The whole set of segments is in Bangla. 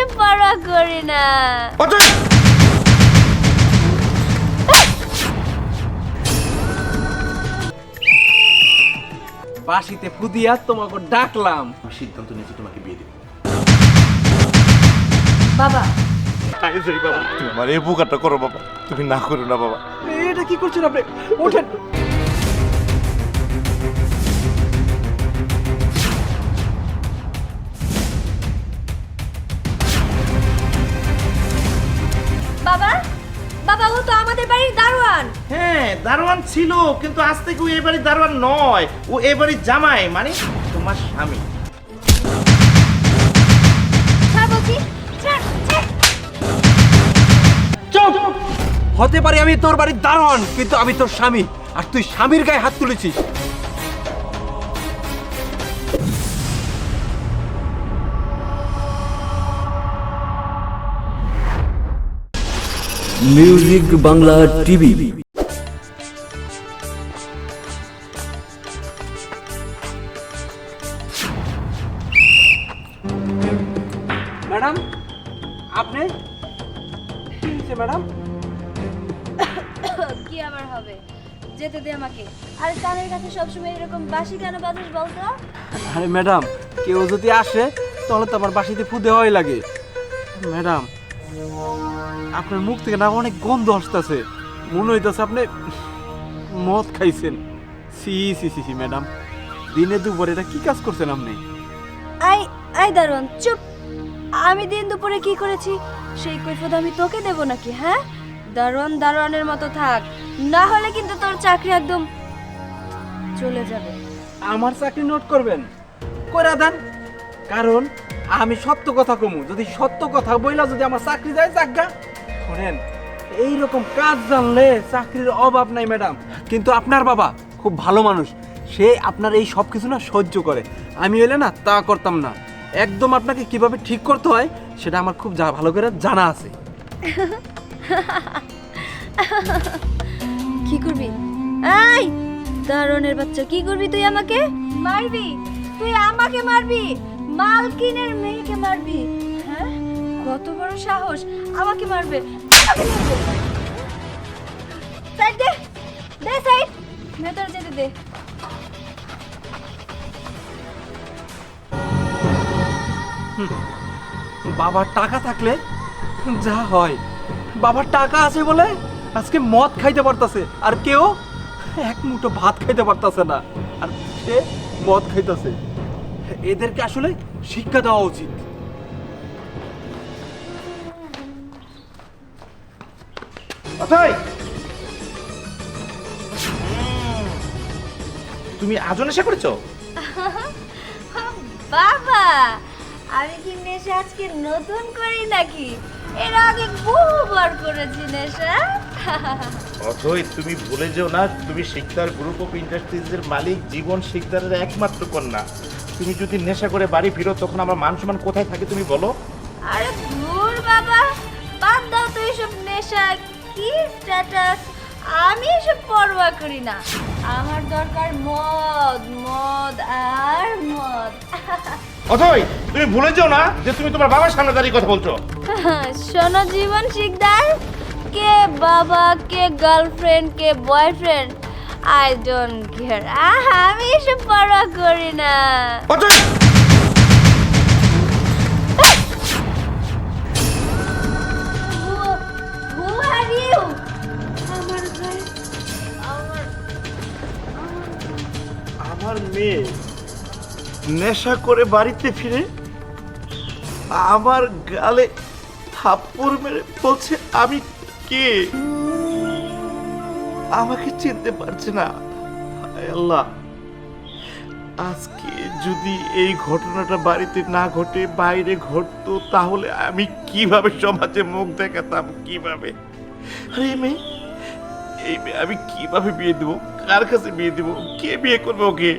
এসব পরোয়া করি না। বাসিতে ফুদিয়া তোমাকে ডাকলাম। আমি সিদ্ধান্ত নিয়েছি তোমাকে বিয়ে দেবো। বাবা। তুমি আমার এই করো বাবা। তুমি না করো না বাবা। এটা কি করছেন আপনি? ওঠেন। হ্যাঁ দারোয়ান ছিল কিন্তু আজ থেকে ও এ বাড়ির দারোয়ান নয়। ও এ বাড়ির জামাই মানে তোমার স্বামী। চুপ! হতে পারে আমি তোর বাড়ির দারোয়ান কিন্তু আমি তোর স্বামী আর তুই স্বামীর গায়ে হাত তুলেছিস। মিউজিক বাংলা টিভি কি আবার হবে। যেতে দে আমাকে। আর কানের কাছে সবসময় এরকম বাসি কেন বাজাস বলতো আরে ম্যাডাম কেউ যদি আসে তাহলে তো আমার বাসিতে ফু দেওয়াই লাগে। ম্যাডাম আপনার মুখ থেকে না অনেক গন্ধ আসতেছে। মনে হইতেছে আপনি মদ খাইছেন। সি সি সি সি ম্যাডাম দিনে দুপুরে এটা কি কাজ করছেন আপনি? আই আই দারোয়ান চুপ। আমি দিন দুপুরে কি করেছি? সেই কৈফত আমি তোকে দেব নাকি হ্যাঁ? দারোয়ান দারোয়ানের মতো থাক। না হলে কিন্তু তোর চাকরি একদম চলে যাবে। আমার চাকরি নোট করবেন? কইরা দেন। কারণ আমি সত্য কথা কমু। যদি সত্য কথা বইলা যদি আমার চাকরি যায় জাগা শোনেন এইরকম কাজ জানলে চাকরির অভাব নাই ম্যাডাম। কিন্তু আপনার বাবা খুব ভালো মানুষ। সে আপনার এই সব কিছু না সহ্য করে। আমি হইলে না তা করতাম না। একদম আপনাকে কীভাবে ঠিক করতে হয় সেটা আমার খুব যা ভালো করে জানা আছে। কি করবি? এই দারোয়ানের বাচ্চা কি করবি তুই আমাকে? মারবি? তুই আমাকে মারবি? মালকিনের মেয়েকে মারবি? হ্যাঁ? কত বড় সাহস। আমাকে মারবে। আমাকে মারবে। সাইড দে। দে সাইড। ভেতরে যেতে দে। বাবার টাকা থাকলে যা হয়। বাবার টাকা আছে বলে আজকে মদ খাইতে পারতাছে আর কেউ এক মুঠো ভাত খাইতে পারতাছে না। আর সে মদ খাইতেছে। এদেরকে আসলে শিক্ষা দেওয়া উচিত। অথয় তুমি আজও নেশা করেছ? বাবা আমি কি নেশা আজকে নতুন করি নাকি? এর আগে বহুবার করেছি নেশা। অথই তুমি ভুলে যেও না তুমি শিকদার গ্রুপ অফ ইন্ডাস্ট্রিজের মালিক জীবন শিকদারের একমাত্র কন্যা। তুমি যদি নেশা করে বাড়ি ফিরো তখন আমার মান সম্মান কোথায় থাকে তুমি বলো? আরে দূর বাবা বাদ দাও তো এসব নেশা কি স্ট্যাটাস আমি এসব পরোয়া করি না। আমার দরকার মদ মদ আর মদ। অথই তুমি ভুলে যেও না যে তুমি তোমার বাবার সামনে দাঁড়িয়ে কথা বলছো। শোনো জীবন শিকদার কে বাবা কে গার্লফ্রেন্ড কে বয়ফ্রেন্ড আই ডোন্ট কেয়ার আমি এসব পরোয়া করি না। অথই নেশা করে বাড়িতে ফিরে আমার গালে থাপ্পড় মেরে বলছে, আমি কে? আমাকে চিনতে পারছে না। আল্লাহ। আজকে যদি এই ঘটনাটা বাড়িতে না ঘটে, বাইরে ঘটতো, তাহলে আমি কীভাবে সমাজে মুখ দেখাতাম, কীভাবে? আরে মেয়ে, এই মেয়ে, আমি কীভাবে বিয়ে দেবো? কার কাছে বিয়ে দেবো? কে বিয়ে করবে ওকে?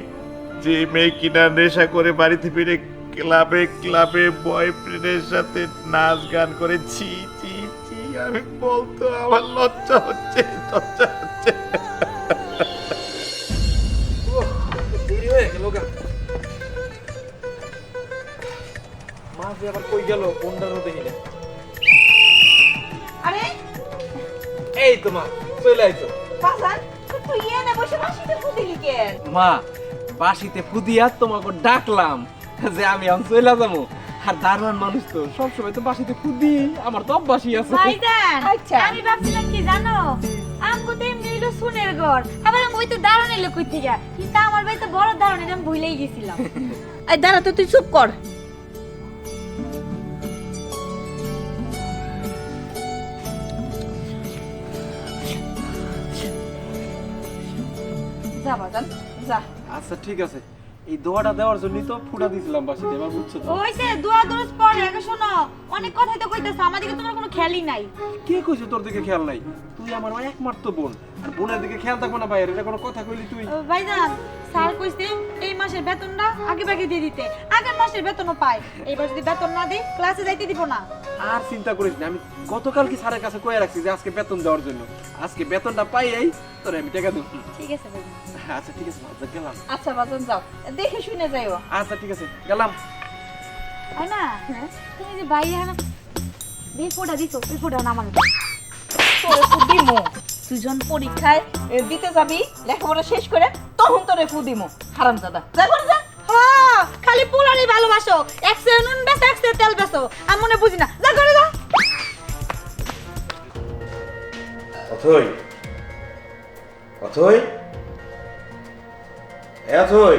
যে মেয়ে কিনা নেশা করে বাড়িতে ফিরে ক্লাবে ক্লাবে বয়ফ্রেন্ডের সাথে নাচ গান করে ছি ছি ছি আমি বলতো আমার লজ্জা হচ্ছে লজ্জা হচ্ছে। দেরি গেল গা। মা যে আবার কই কই গেল কোনটারও দেখি না আরে! এই তোমার চলে আইতো বাজান তুই এনে বসে বাসিতে ফুদিলি কেন? মা বাসিতে ফুদিয়া তোমাকে ডাকলাম যে আমি এখন চলে যাব। আর দারোয়ান মানুষ তো সবসময় তো বাসিতে ফুদি আমার তো অভ্যাসই আছে। আচ্ছা। আমি ভাবছিলাম কি জানো? আমগো তো এমনি হইল সুনের ঘর। আবার আমি ওই তো দারুণ এলো কই থেকে কিন্তু আমার ভাই তো বড় দারুণ এটা আমি ভুলেই গেছিলাম। এই দাঁড়া তো তুই চুপ কর। যা বাজান যা। আচ্ছা ঠিক আছে। এই দোয়াটা দেওয়ার জন্যই তো ফুটা দিছিলাম বাসিতে এবার বুঝছ তো? ওইসে দোয়া দরস পরে আগে শোনো অনেক কথাই তো কইতেছো আমাদেরকে তোমার কোনো খেয়ালই নাই। কে কইছে তোর দিকে খেয়াল নাই? তুই আমার একমাত্র বোন আর বোনের দিকে খেয়াল থাকব না ভাই এটা কোনো কথা কইলি তুই? ভাইজান স্যার কইছে এই মাসের বেতনটা আগে ভাগে দিয়ে দিতে। আগের মাসের বেতনও পায়। এইবার যদি বেতন না দিই ক্লাসে যাইতে দিব না। আর চিন্তা করিস না আমি গতকাল কি স্যারের কাছে কয়ে রাখছি যে আজকে বেতন দেওয়ার জন্য। আজকে বেতনটা পাই এই তোরে আমি টাকা দেবো। ঠিক আছে ভাইজান। আচ্ছা ঠিক আছে আচ্ছা গেলাম। আচ্ছা বাজান যাও। দেখে শুনে যাইও। আচ্ছা ঠিক আছে গেলাম। হয় না? তুমি যে বাইরে হানা দিয়ে ফোটা দিছো ওই ফোটা নামান। তোরে ফু দিমু। তুই যখন পরীক্ষায় দিতে যাবি লেখাপড়া শেষ করে তখন তোরে ফু দিমু। হারাম দাদা যা ঘরে যা। হ্যাঁ খালি পোলারই ভালোবাসো। একশো নুন বেসো একশো তেল বেসো আমি মনে বুঝি না। যা করে যা। অথই। অথই। এ অথই।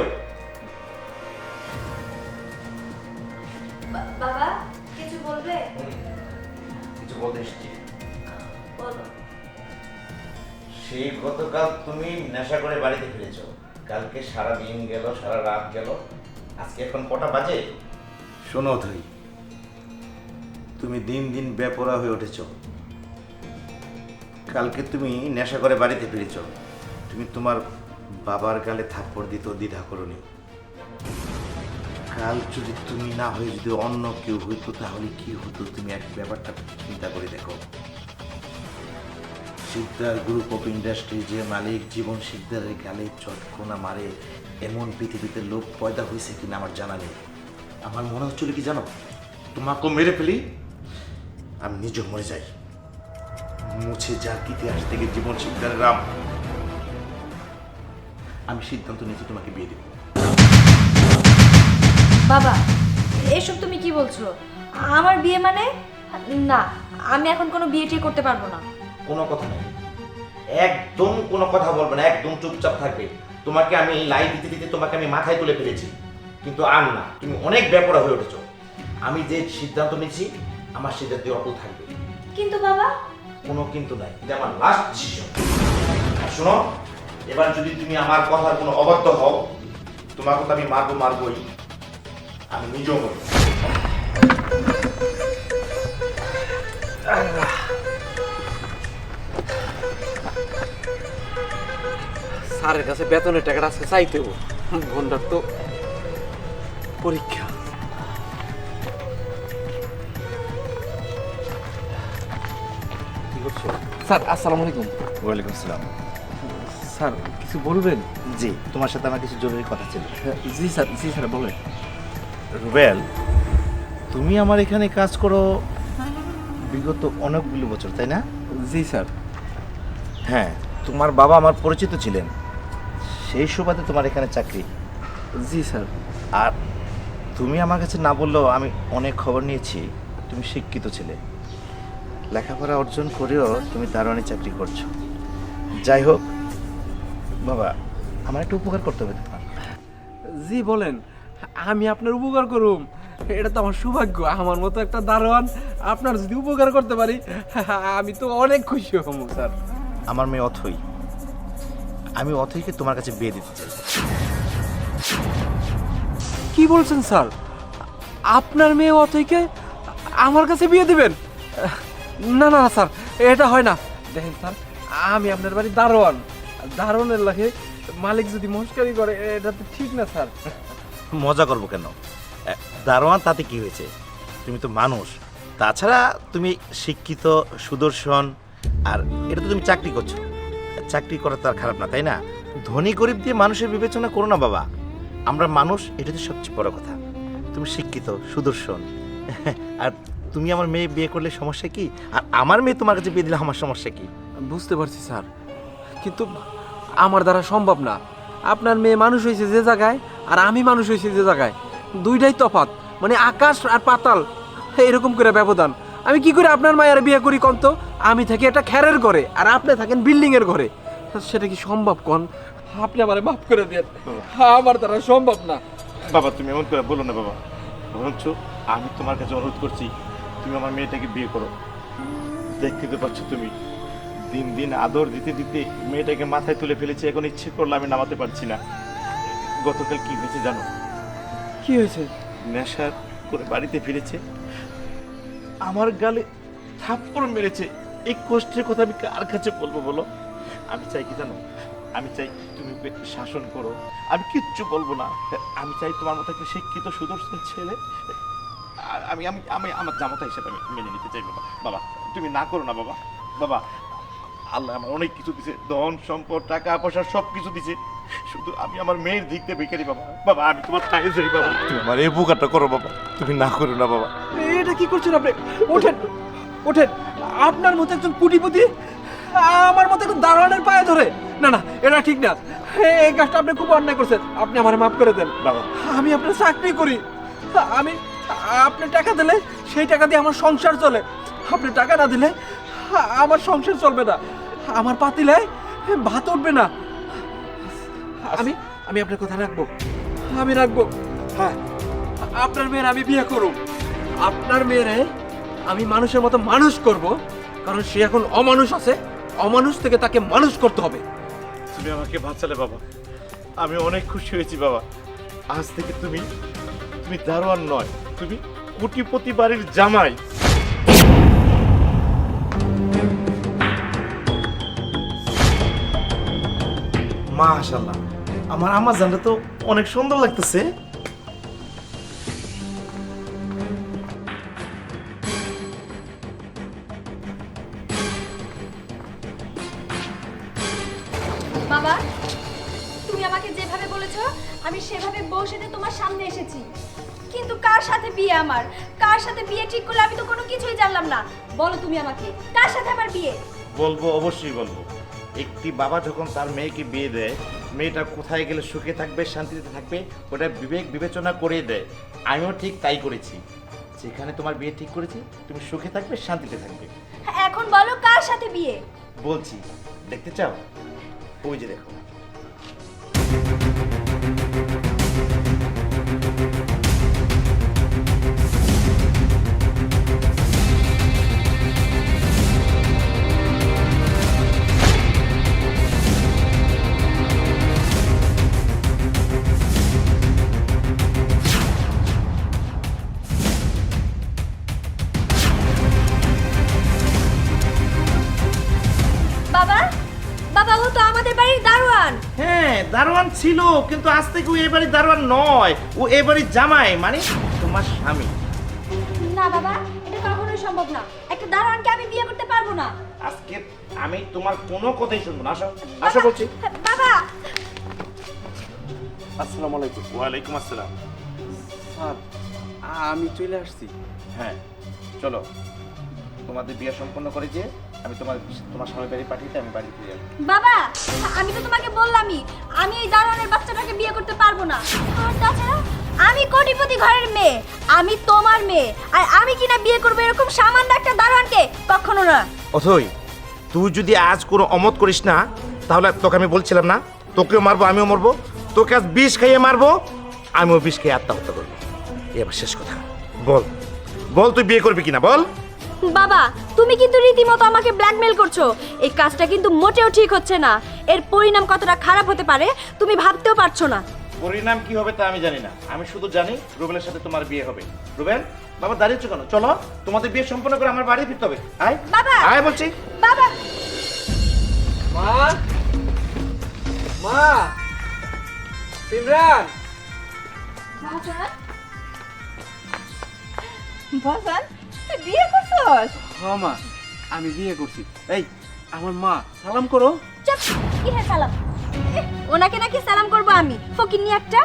সেই গতকাল তুমি নেশা করে বাড়িতে ফিরেছ। কালকে সারা দিন গেল, সারা রাত গেল। আজকে এখন কটা বাজে? শোনো অথই তুমি দিন দিন বেপরা হয়ে উঠেছ। কালকে তুমি নেশা করে বাড়িতে ফিরেছ। তুমি তোমার বাবার গালে থাপ্পড় দিত দ্বিধা করনি। কাল যদি তুমি না হয়ে যদি অন্য কেউ হইতো, তাহলে কি হতো? তুমি এক ব্যাপারটা চিন্তা করে দেখো। সিকদার গ্রুপ অফ ইন্ডাস্ট্রি যে মালিক জীবন সিকদারের গালে চটকোনা মারে, এমন পৃথিবীতে লোক পয়দা হয়েছে কিনা আমার জানা নেই। আমার মনে হচ্ছিল কি জানো? তোমাকে মেরে ফেলি, আমি নিজেও মরে যাই। মুছে যাক ইতিহাস থেকে জীবন সিকদারের রাম। আমি সিদ্ধান্ত নিয়েছি তোমাকে বিয়ে দেবো। বাবা, এসব তুমি কি বলছো? আমার বিয়ে মানে? না, আমি এখন কোনো বিয়ে টিয়ে করতে পারব না। কোনো কথা নেই একদম কোনো কথা বলবে না একদম চুপচাপ থাকবে। তোমাকে আমি লাই দিতে দিতে তোমাকে আমি মাথায় তুলে ফেলেছি। কিন্তু আর না তুমি অনেক ব্যাপার হয়ে উঠেছো। আমি যে সিদ্ধান্ত নিয়েছি আমার সিদ্ধান্তে অটল থাকবে। কিন্তু বাবা? কোনো কিন্তু নাই এটা আমার লাস্ট ডিসিশন শোনো এবার যদি তুমি আমার কথার কোনো অবাধ্য হও তোমাকে তো আমি মারবো মারবই। আমি নিজেও মরবো। স্যারের কাছে বেতনের টাকাটা আজকে চাইতে বোনটার তো পরীক্ষা। স্যার আসসালামু আলাইকুম। ওয়ালাইকুম আসসালাম। স্যার কিছু বলবেন? জি তোমার সাথে আমার কিছু জরুরি কথা ছিল। জি স্যার জি স্যার বলেন। রুবেল তুমি আমার এখানে কাজ করো বিগত অনেকগুলো বছর তাই না? জি স্যার। হ্যাঁ তোমার বাবা আমার পরিচিত ছিলেন। সেই সুবাদে তোমার এখানে চাকরি? জি স্যার। আর তুমি আমার কাছে না বললেও আমি অনেক খবর নিয়েছি। তুমি শিক্ষিত ছেলে। লেখাপড়া অর্জন করেও তুমি দারোয়ানি চাকরি করছ। যাই হোক বাবা আমার একটু উপকার করতে হবে তোমার। জি বলেন। আমি আপনার উপকার করুম। এটা তো আমার সৌভাগ্য। আমার মতো একটা দারোয়ান আপনার যদি উপকার করতে পারি আমি তো অনেক খুশি হব স্যার। আমার মেয়ে অথই। আমি অথইকে তোমার কাছে বিয়ে দিতে চাই। কি বলছেন স্যার? আপনার মেয়ে অথইকে আমার কাছে বিয়ে দিবেন? না না না, স্যার এটা হয় না। দেখেন স্যার আমি আপনার বাড়ি দারোয়ান। দারোয়ানের লাগে মালিক যদি মস্কারি করে এটা তো ঠিক না স্যার। মজা করব কেন? দারোয়ান তাতে কি হয়েছে? তুমি তো মানুষ। তাছাড়া তুমি শিক্ষিত সুদর্শন আর এটা তো তুমি চাকরি করছ। চাকরি করা তো আর খারাপ না, তাই না? ধনী গরিব দিয়ে মানুষের বিবেচনা করো না বাবা। আমরা মানুষ এটা তো সবচেয়ে বড় কথা। তুমি শিক্ষিত, সুদর্শন। আর তুমি আমার মেয়ে বিয়ে করলে সমস্যা কি? আর আমার মেয়ে তোমার কাছে বিয়ে দিলে, আমার সমস্যা কি? বুঝতে পারছি, স্যার। কিন্তু আমার দ্বারা সম্ভব না। আপনার মেয়ে মানুষ হয়েছে যে জায়গায়, আর আমি মানুষ হয়েছি যে জায়গায়। দুইটাই তফাৎ। মানে আকাশ আর পাতাল, এরকম করে ব্যবধান। আমি কি করে আপনার মায়ের বিয়ে করি কন তো আমি থাকি একটা খ্যারের ঘরে, আর আপনি থাকেন বিল্ডিং এর ঘরে। সেটা কি সম্ভব কন? আপনি আমারে মাফ করে দেন। আমার দ্বারা সম্ভব না। বাবা তুমি এমন করে বলো না বাবা। বরঞ্চ আমি তোমার কাছে অনুরোধ করছি তুমি আমার মেয়েটাকে বিয়ে করো। দেখতে তো পাচ্ছ তুমি। দিন দিন আদর দিতে দিতে মেয়েটাকে মাথায় তুলে ফেলেছি এখন ইচ্ছে করলে আমি নামাতে পারছি না। গতকাল কি হয়েছে জানো? কি হয়েছে? নেশা করে বাড়িতে ফিরেছে। আমার গালে থাপ্পড় মেরেছে। এই কষ্টের কথা আমি কার কাছে বলব বলো? আমি চাই কি জানো? আমি চাই তুমি ওকে শাসন করো। আমি কিচ্ছু বলব না। আমি চাই তোমার মতো একটা শিক্ষিত সুদর্শন ছেলে। আর আমি আমি আমি আমার জামাতা হিসেবে আমি মেনে নিতে চাই বাবা। বাবা তুমি না করো না বাবা। বাবা আল্লাহ আমার অনেক কিছু দিছে। ধন সম্পদ টাকা পয়সা সব কিছু দিছে। শুধু আমি আমার মেয়ের দিক দিয়ে বেকারি বাবা। বাবা আমি তোমার পায়ে যাই বাবা। তুমি আমার এই বুকাটা করো বাবা। তুমি না করো না বাবা। এটা কি করছেন আপনি? ওঠেন ওঠেন। আপনার মতো একজন কুটিপতি আমার মতো একজন দারোয়ানের পায়ে ধরে। না না, এটা ঠিক না। এই কাজটা আপনি খুব অন্যায় করছেন। আপনি আমার মাফ করে দেন, বাবা। আমি আপনার চাকরি করি। আমি, আপনি টাকা দিলে সেই টাকা দিয়ে আমার সংসার চলে। আপনি টাকা না দিলে আমার সংসার চলবে না। আমার পাতিলে ভাত উঠবে না। আমি আমি আপনার কথা রাখব। আমি রাখব। হ্যাঁ আপনার মেয়ের আমি বিয়ে করব। আপনার মেয়েরে আমি মানুষের মতো মানুষ করব। কারণ সে এখন অমানুষ আছে। অমানুষ থেকে তাকে মানুষ করতে হবে। তুমি আমাকে বাঁচালে বাবা। আমি অনেক খুশি হয়েছি বাবা। আজ থেকে তুমি তুমি দারোয়ান নয়, তুমি কোটিপতি বাড়ির জামাই। মাশাল্লাহ আমার আমার জানটা তো অনেক সুন্দর লাগতেছে। আমার। কার সাথে বিয়ে ঠিক করলে আমি তো কোনো কিছুই জানলাম না। বলো তুমি আমাকে কার সাথে আমার বিয়ে? বলব অবশ্যই বলব। একটি বাবা যখন তার মেয়েকে বিয়ে দেয় মেয়েটা কোথায় গেলে সুখে থাকবে শান্তিতে থাকবে ওটা বিবেক বিবেচনা করে দেয়। আমিও ঠিক তাই করেছি। যেখানে তোমার বিয়ে ঠিক করেছি তুমি সুখে থাকবে শান্তিতে থাকবে। এখন বলো কার সাথে বিয়ে? বলছি দেখতে চাও? ওই যে দেখো। বাড়ির দারোয়ান। হ্যাঁ দারোয়ান ছিল কিন্তু আজ থেকে ও এবারে দারোয়ান নয়। ও এবারে জামাই মানে তোমার স্বামী। না বাবা এটা কখনোই সম্ভব না। একটা দারোয়ানকে আমি বিয়ে করতে পারব না। আজকে আমি তোমার কোনো কথাই শুনব না। আসো আসো বলছি। বাবা! আসসালামু আলাইকুম। ওয়ালাইকুম আসসালাম। স্যার আমি চলে আসছি। হ্যাঁ চলো। তোমাদের বিয়ে সম্পন্ন করে যে আমি তোমার তোমার স্বামী বাড়ি পাঠিয়ে আমি বাড়ি ফিরে যাব বাবা আমি তো তোমাকে বললামই আমি এই দারোয়ানের বাচ্চাটাকে বিয়ে করতে পারব না। আর তাছাড়া আমি কোটিপতি ঘরের মেয়ে আমি তোমার মেয়ে আর আমি কিনা বিয়ে করব এরকম সামান্য একটা দারোয়ানকে কখনো না। অথই তুই যদি আজ কোনো অমত করিস না তাহলে তোকে আমি বলছিলাম না তোকেও মারবো আমিও মারবো তোকে আজ বিষ খাইয়ে মারবো আমিও বিষ খেয়ে আত্মহত্যা করব। এবার শেষ কথা। বল বল তুই বিয়ে করবি কিনা বল। বাবা তুমি কিন্তু রীতিমতো আমাকে ব্ল্যাকমেল করছ। এই কাজটা কিন্তু মোটেও ঠিক হচ্ছে না। এর পরিণাম কতটা খারাপ হতে পারে তুমি ভাবতেও পারছ না। পরিণাম কি হবে তা আমি জানি না। আমি শুধু জানি রুবেলের সাথে তোমার বিয়ে হবে। রুবেল বাবা দাঁড়িয়েছো কেন? চলো তোমাদের বিয়ে সম্পন্ন করে আমার বাড়ি ফিরতে হবে। আয়। বাবা! আয় বলছি। বাবা! মা! মা! সিমরান! ভাসান তুই বিয়ে করছস? হ্যাঁ মা আমি বিয়ে করছি। এই আমার মা সালাম করো। চুপ কি হে সালাম ওনাকে নাকি সালাম করব আমি ফকিন্নি একটা।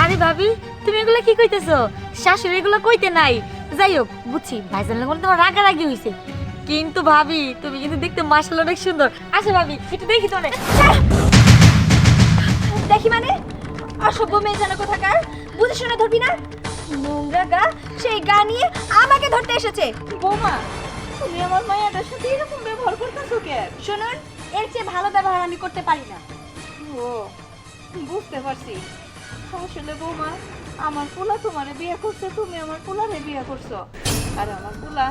আরে ভাবি তুমি এগুলো কি কইতেছো? শাশুড়ি এগুলো কইতে নাই। যাই হোক বুঝছি ভাইজান লাগলে তোমার রাগারাগি হইছে। কিন্তু ভাবি তুমি কিন্তু দেখতে মাসাল অনেক সুন্দর। আচ্ছা ভাবি একটু দেখি তো দেখি মানে অসভ্য মেয়ে যেন কোথাকার। বুঝে শুনে ধরবি না? নোংরা গা সেই গা নিয়ে আমাকে ধরতে এসেছে। বৌমা তুমি আমার মায়ের সাথে এরকম ব্যবহার করতেছো কেন শুনুন এর চেয়ে ভালো ব্যবহার আমি করতে পারি না। ও বুঝতে পারছি। আসলে বৌমা আমার পোলা তোমারে বিয়ে করছে তুমি আমার পোলারে বিয়ে করছ। আর আমার পোলা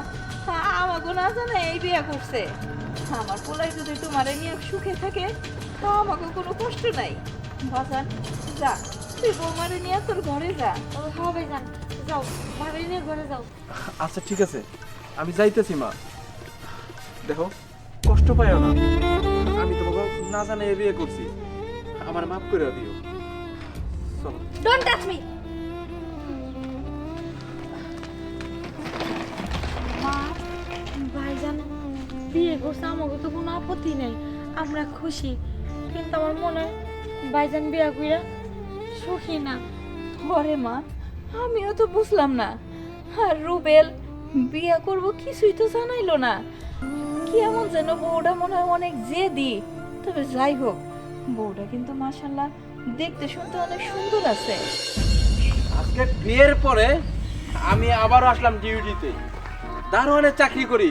আমাকে না জানে এই বিয়ে করছে। আমার পোলাই যদি তোমারে নিয়ে সুখে থাকে তা আমাকে কোনো কষ্ট নাই। বাজান যা তুই বৌমারে নিয়ে তোর ঘরে যা। ও হ্যাঁ যাও ভাবি নিয়ে ঘরে যাও। আচ্ছা ঠিক আছে। আমি যাইতেছি মা। দেখো কষ্ট পাইও না। আমি তোমাকে না জানে এ বিয়ে করছি। আমার মাফ করে দিও। চলো। ডোন্ট টাচ মি মা ভাইজান বিয়ে করছে আমাকে তো কোনো আপত্তি নেই। আমরা খুশি। কিন্তু আমার মনে হয় ভাইজান বিয়া কইরা সুখী না। ঘরে মা আমিও তো বুঝলাম না। আর রুবেল বিয়ে করব কিছুই তো জানাইলো না। কেমন যেন বউটা মনে হয় অনেক জেদি। তবে যাই হোক বউটা কিন্তু মাশাল্লাহ দেখতে শুনতে অনেক সুন্দর আছে। আজকে বিয়ের পরে আমি আবারও আসলাম ডিউটিতে। দারোয়ানের চাকরি করি।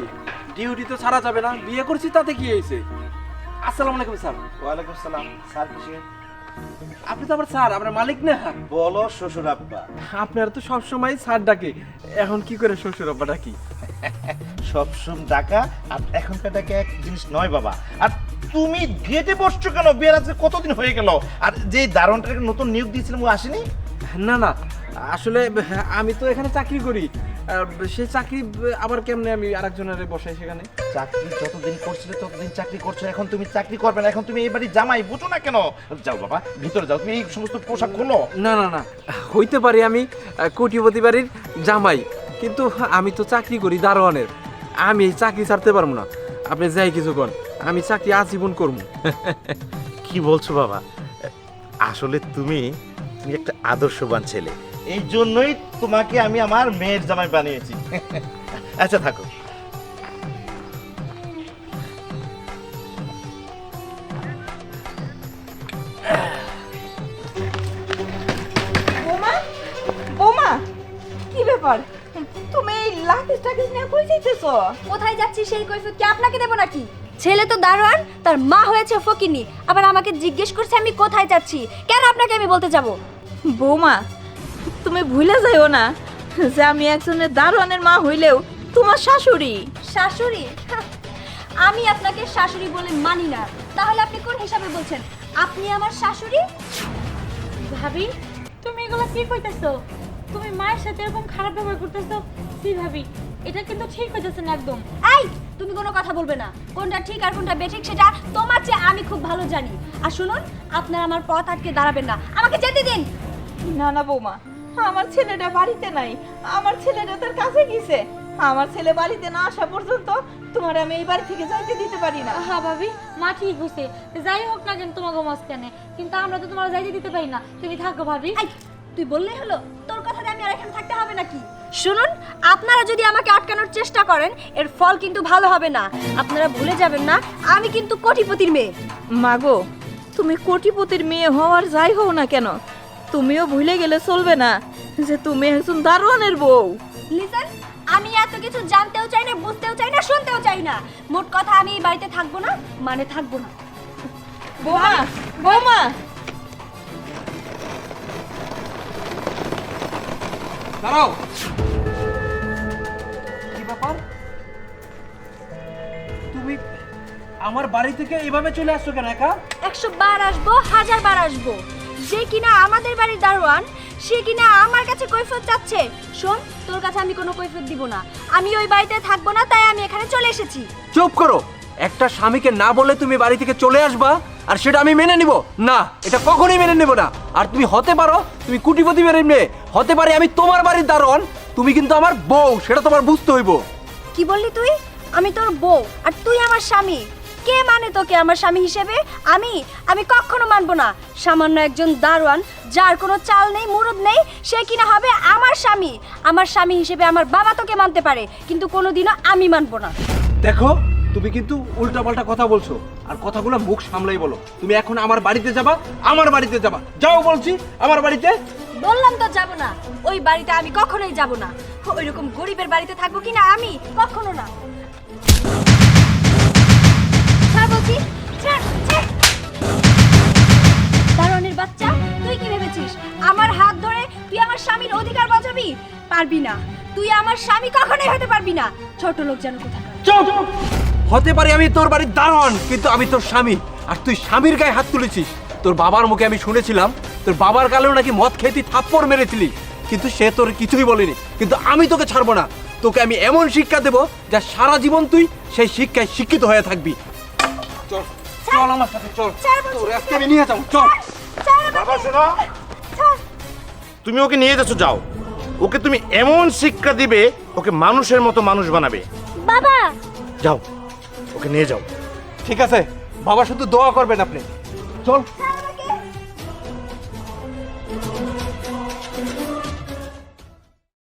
ডিউটি তো ছাড়া যাবে না বিয়ে করছি তাতে কি হয়েছে? আসসালামু আলাইকুম স্যার। ওয়ালাইকুম সালাম স্যার কিসে? আপনি তো আবার স্যার আপনার মালিক না। বলো শ্বশুর আব্বা। আপনার তো সবসময় স্যার ডাকে। এখন কি করে শ্বশুর আব্বা ডাকি? সবসম ডাকা আর এখনকার ডাকা এক জিনিস নয় বাবা। আর তুমি গেটে বসছো কেন? বিয়ের আজকে কতদিন হয়ে গেল? আর যে দারণটাকে নতুন নিয়োগ দিয়েছিলাম ও আসেনি? না না আসলে আমি তো এখানে চাকরি করি। আর সেই চাকরি আবার কেমনে আমি আরেকজনের বসাই সেখানে? চাকরি যতদিন করছিলে ততদিন চাকরি করছ। এখন তুমি চাকরি করবে না এখন তুমি এই বাড়ি জামাই বুঝো না কেন? যাও বাবা ভিতরে যাও তুমি এই সমস্ত পোশাক খোলো। না না না হইতে পারি আমি কোটিপতি বাড়ির জামাই কিন্তু আমি তো চাকরি করি দারোয়ানের। আমি এই চাকরি ছাড়তে পারব না। আপনি যাই কিছু কর আমি চাকরি আজীবন করব। কি বলছো বাবা? আসলে তুমি তুমি একটা আদর্শবান ছেলে। এই জন্যই তোমাকে আমি আমার মেয়ের জামাই বানিয়েছি। আচ্ছা থাকো। বৌমা বৌমা কি ব্যাপার? তুমি এই লাকিস টাকিস নিয়ে কই যাইতেছো? কোথায় যাচ্ছি সেই কৈফিয়ত কি আপনাকে দেবো নাকি? ছেলে তো দারোয়ান তার মা হয়েছে ফকিনি আবার আমাকে জিজ্ঞেস করছে আমি কোথায় যাচ্ছি। কেন আপনাকে আমি বলতে যাব? বৌমা তুমি ভুলে যাইও না যে আমি একজনের দারোয়ানের মা হইলেও তোমার শাশুড়ি। শাশুড়ি? আমি আপনাকে শাশুড়ি বলে মানি না। তাহলে আপনি কোন হিসাবে বলছেন? আপনি আমার শাশুড়ি? ভাবি তুমি এগুলো কি কইতেছো? তুমি মায়ের সাথে এরকম খারাপ ব্যবহার করতেছো? কি ভাবি এটা কিন্তু ঠিক হইতেছে না একদম। এই তুমি কোনো কথা বলবে না। কোনটা ঠিক আর কোনটা বেঠিক সেটা তোমার চেয়ে আমি খুব ভালো জানি। আর শুনুন আপনার আমার পথ আটকে দাঁড়াবেন না। আমাকে যেতে দিন! না না বৌমা। আমার ছেলেটা বাড়িতে নাই। আমার ছেলেটা তার কাছে গেছে। আমার ছেলে বাড়িতে না আসা পর্যন্ত তোমার আমি এই বাড়ি থেকে যাইতে দিতে পারি না। হ্যাঁ ভাবি মা ঠিক হইছে যাই হোক না কেন তোমাকে মাঝখানে। কিন্তু আমরা তো তোমার যাইতে দিতে পারি না। তুমি থাকো ভাবি। তুই বললেই হলো তোর কথাতে আমি আর এখানে থাকতে হবে নাকি? শুনুন আপনারা যদি আমাকে আটকানোর চেষ্টা করেন এর ফল কিন্তু ভালো হবে না। আপনারা ভুলে যাবেন না আমি কিন্তু কোটিপতির মেয়ে। মাগো তুমি কোটিপতির মেয়ে হওয়ার যাই হও না কেন? তুমিও ভুলে গেলে চলবে না যে তুমি একজন দারোয়ানের বউ। লিসেন আমি এত কিছু জানতেও চাই না বুঝতেও চাই না শুনতেও চাই না। মোট কথা আমি এই বাড়িতে থাকব না মানে থাকব না। বৌমা বৌমা। দাঁড়াও। কি ব্যাপার? তুমি আমার বাড়ি থেকে এভাবে চলে আসছো কেন একা? একশো বার আসব হাজার বার আসব। যে কিনা আমাদের বাড়ির দারোয়ান সে কিনা আমার কাছে কৈফত চাচ্ছে। শোন তোর কাছে আমি কোনো কৈফত দিব না। আমি ওই বাড়িতে থাকব না তাই আমি এখানে চলে এসেছি। চুপ করো। একটা স্বামীকে না বলে তুমি বাড়ি থেকে চলে আসবা আর সেটা আমি মেনে নিব। না এটা কখনোই মেনে নেব না। আর তুমি হতে পারো তুমি কুটিপতি বাড়ির মেয়ে হতে পারে আমি তোমার বাড়ির দারোয়ান তুমি কিন্তু আমার বউ সেটা তোমার বুঝতে হইব। কি বললি তুই? আমি তোর বউ আর তুই আমার স্বামী। কে মানে তোকে আমার স্বামী হিসেবে? আমি আমি কখনো মানবো না। সামান্য একজন দারোয়ান যার কোনো চাল নেই মুরুদ নেই সে কিনা হবে আমার স্বামী। আমার স্বামী হিসেবে আমার বাবা তোকে মানতে পারে কিন্তু কোনোদিনও আমি মানবো না। দেখো তুমি কিন্তু উল্টাপাল্টা কথা বলছো। আর কথাগুলো মুখ সামলাই বলো। তুমি এখন আমার বাড়িতে যাবা আমার বাড়িতে যাবা। যাও বলছি আমার বাড়িতে। বললাম তো যাব না। ওই বাড়িতে আমি কখনোই যাব না। ওইরকম গরিবের বাড়িতে থাকব কিনা আমি? কখনো না। বাচ্চা তুই কি ভেবেছিস? আমার হাত ধরে তুই আমার স্বামীর অধিকার বাঁচাবি? পারবি না। তুই আমার স্বামী কখনোই হতে পারবি না। ছোট লোক যেন কোথাকার। চুপ! হতে পারি আমি তোর বাড়ির দারোয়ান কিন্তু আমি তোর স্বামী। আর তুই স্বামীর গায়ে হাত তুলেছিস। তোর বাবার মুখে আমি শুনেছিলাম তোর বাবার কালেও নাকি মদ খেতে থাপ্পড় মেরেছিলি। কিন্তু সে তোর কিছুই বলেনি। কিন্তু আমি তোকে ছাড়বো না। তোকে আমি এমন শিক্ষা দেব যা সারা জীবন তুই সেই শিক্ষায় শিক্ষিত হয়ে থাকবি। চল। চল আমার সাথে চল। তোর আজকে আমি নিয়ে যাব চল। বাবা শোনো। তুমি ওকে নিয়ে যাচ্ছ যাও। ওকে তুমি এমন শিক্ষা দিবে ওকে মানুষের মতো মানুষ বানাবে। বাবা। যাও ওকে নিয়ে যাও। ঠিক আছে। বাবা শুধু দোয়া করবেন আপনি। চল।